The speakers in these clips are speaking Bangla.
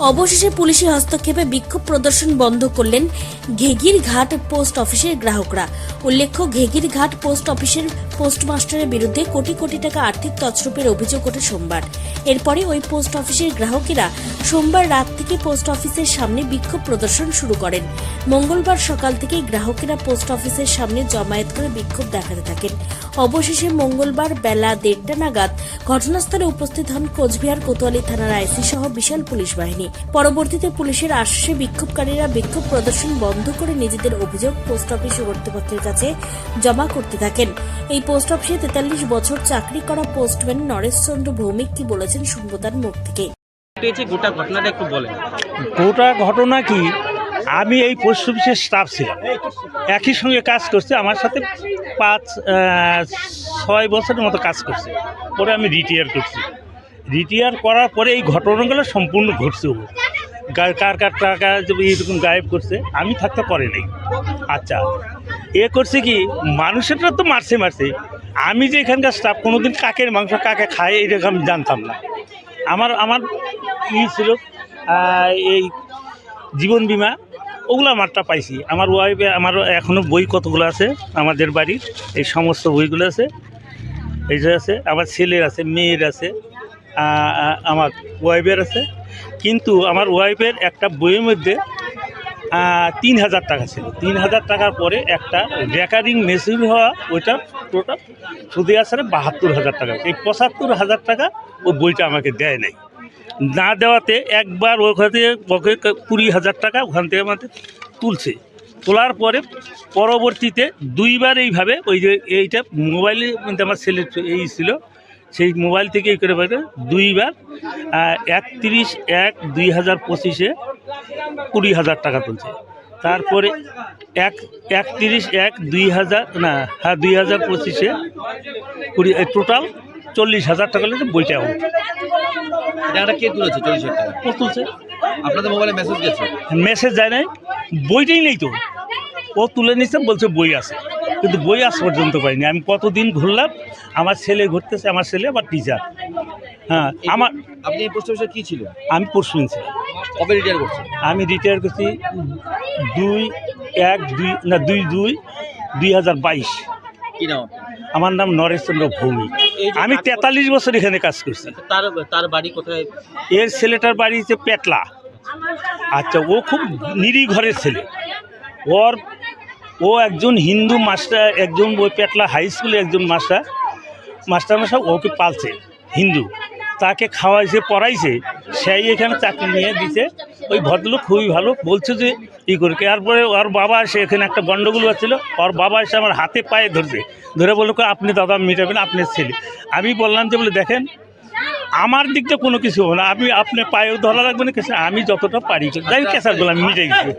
অবশেষে পুলিশি হস্তক্ষেপে বিক্ষোভ প্রদর্শন বন্ধ করলেন ঘেগির ঘাট পোস্ট অফিসের গ্রাহকরা। উল্লেখ্য, ঘেগির ঘাট পোস্ট অফিসের পোস্টমাস্টারের বিরুদ্ধে কোটি কোটি টাকা আর্থিক তছরূপের অভিযোগ ওঠে সোমবার। এরপরে ওই পোস্ট অফিসের গ্রাহকেরা সোমবার রাত থেকে পোস্ট অফিসের সামনে বিক্ষোভ প্রদর্শন শুরু করেন। মঙ্গলবার সকাল থেকে গ্রাহকেরা পোস্ট অফিসের সামনে জমায়েত করে বিক্ষোভ দেখাতে থাকেন। অবশেষে মঙ্গলবার বেলা দেড়টা নাগাদ ঘটনাস্থলে উপস্থিত হন কোচবিহার কোতোয়ালি থানার আইসি সহ বিশাল পুলিশ বাহিনী। পরবর্তীতে পুলিশের আশ্বাসে বিক্ষোভকারীরা বিক্ষোভ প্রদর্শন বন্ধ করে নিজেদের অভিযোগ পোস্ট অফিস কর্তৃপক্ষের কাছে জমা করতে থাকেন। এই পোস্ট অফিসে তেতাল্লিশ বছর চাকরি করা পোস্টম্যান নরেশ চন্দ্র ভৌমিক কি বলেছেন শুনবতার মুখ থেকে? পেয়েছে গোটা ঘটনাটা একটু বলেন। গোটা ঘটনা কি? আমি এই পোস্ট অফিসের স্টাফ ছিলাম। একই সঙ্গে কাজ করছে আমার সাথে পাঁচ আহ, ছয় বছরের মতো কাজ করছে। পরে আমি রিটায়ার করছি। রিটায়ার করার পরে এই ঘটনাগুলো সম্পূর্ণ ঘটছে ও। কার কার টাকা এরকম গায়েব করছে, আমি থাকতে করে নাই। আচ্ছা এ করছে কি, মানুষেরটা তো মারছে মারছে। আমি যে এখানকার স্টাফ কোনোদিন কাকের মাংস কাকে খায় এরকম আমি জানতাম না। আমার আমার ই ছিল এই জীবন বিমা, ওগুলো আমারটা পাইছি। আমার ওয়াইফে আমার এখনও বই কতগুলো আছে, আমাদের বাড়ির, এই সমস্ত বইগুলো আছে। এই যে আছে আমার ছেলের আছে, মেয়ের আছে। আমার ওয়াইফের আছে। কিন্তু আমার ওয়াইফের একটা বইয়ের মধ্যে তিন হাজার টাকা ছিল। তিন হাজার টাকার পরে একটা রেকারিং মেসিউর হওয়া, ওইটা টোটাল সুদে আসলে বাহাত্তর হাজার টাকা। এই পঁচাত্তর হাজার টাকা ও বইটা আমাকে দেয় নাই। না দেওয়াতে একবার ওখান থেকে কুড়ি হাজার টাকা ওখান থেকে আমাদের তুলছে। তোলার পরে পরবর্তীতে দুইবার এইভাবে ওই যে এইটা মোবাইলে আমার ছেলের এই ছিল। সেই মোবাইল থেকে করে পারে দুইবার একত্রিশ এক দুই হাজার পঁচিশে কুড়ি হাজার টাকা তুলছে। তারপরে এক একত্রিশ এক দুই হাজার না হ্যাঁ দুই হাজার পঁচিশে কুড়ি টোটাল চল্লিশ হাজার টাকা লেগে বইটা out। টাকাটা কে তুলেছে চল্লিশ হাজার টাকা? ও তুলছে? আপনাদের মোবাইলে মেসেজ গেছে? মেসেজ যায় নাই বইটাই নেই তো। ও তুলে নিচ্ছে বলছে বই আছে। কিন্তু বই আজ পর্যন্ত পাইনি। আমি কতদিন ঘুরলাম আমার ছেলে ঘুরতেছে আমার ছেলে আবার টিচার হ্যাঁ আমার আপনি এই পোস্ট কি ছিল আমি পরশু ছিলাম কবে রিটায়ার করছেন? আমি রিটায়ার করছি দুই এক দুই না দুই দুই দুই হাজার বাইশ। কি নাম আমার নাম নরেশ চন্দ্র ভৌমিক আমি তেতাল্লিশ বছর এখানে কাজ করছি। তার তার বাড়ি কোথায়? এর ছেলেটার বাড়ি হচ্ছে পেটলা। আচ্ছা ও খুব নিরি ঘরের ছেলে। ওর ও একজন হিন্দু মাস্টার একজন ওই পেটলা হাই স্কুলে একজন মাস্টার। মাস্টার মশাই ওকে পালছে? হিন্দু। তাকে খাওয়াইছে পড়াইছে। সেই এখানে চাকরি নিয়ে দিছে। ওই ভদ্রলোক খুবই ভালো। বলছে যে ই করে তারপরে ওর বাবা এসে এখানে একটা গন্ডগোল হচ্ছিল। ওর বাবা এসে আমার হাতে পায়ে ধরছে। ধরে বলল "কই, আপনি দাদা মিটাবেন আপনার ছেলে। আমি বললাম যে বলে দেখেন আমার দিকটা কোনো কিছু হবে না। আমি আপনি পায়েও ধরা রাখবেন না আমি যতটা পারি যাই কেসারগুলো আমি মিটে গেছি।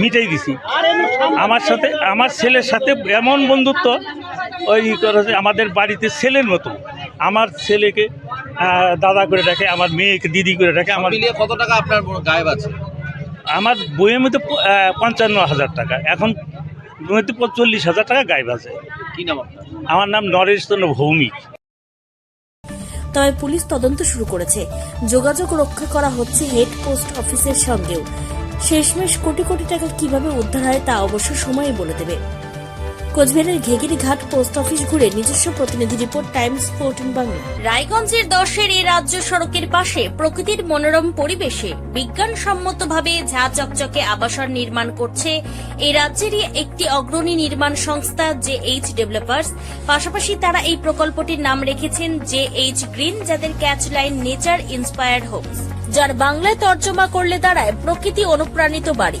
মিটাই দিছি আমার সাথে আমার ছেলের সাথে এমন বন্ধুত্ব ওই আমাদের বাড়িতে ছেলের মতো। আমার ছেলেকে দাদা করে রাখে আমার মেয়েকে দিদি করে রাখে আমার কত টাকা আপনার গায়েব আছে? আমার বইয়ের মধ্যে পঞ্চান্ন হাজার টাকা। এখন মধ্যে চল্লিশ হাজার টাকা গায়েব আছে। কি নাম আমার নাম নরেশ চন্দ্র ভৌমিক। তবে পুলিশ তদন্ত শুরু করেছে। যোগাযোগ রক্ষা করা হচ্ছে হেড পোস্ট অফিসের সঙ্গেও। শেষমেশ কোটি কোটি টাকা কীভাবে উদ্ধার হয় তা অবশ্য সময়ই বলে দেবে। কোচবিহারের ঘেগিরি ঘাট পোস্ট অফিস ঘুরে নিজস্ব প্রতিনিধি রিপোর্ট, টাইমস ফোরটিন বাংলা। রায়গঞ্জের দশের এই রাজ্য সড়কের পাশে প্রকৃতির মনোরম পরিবেশে বিজ্ঞানসম্মতভাবে ঝা চকচকে আবাসন নির্মাণ করছে এই রাজ্যেরই একটি অগ্রণী নির্মাণ সংস্থা, জে এইচ ডেভেলপার্স। পাশাপাশি তারা এই প্রকল্পটির নাম রেখেছেন জে এইচ গ্রিন, যাদের catch line nature inspired homes. যার বাংলায় তর্জমা করলে দাঁড়ায় প্রকৃতি অনুপ্রাণিত বাড়ি।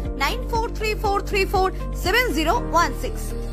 9434347016.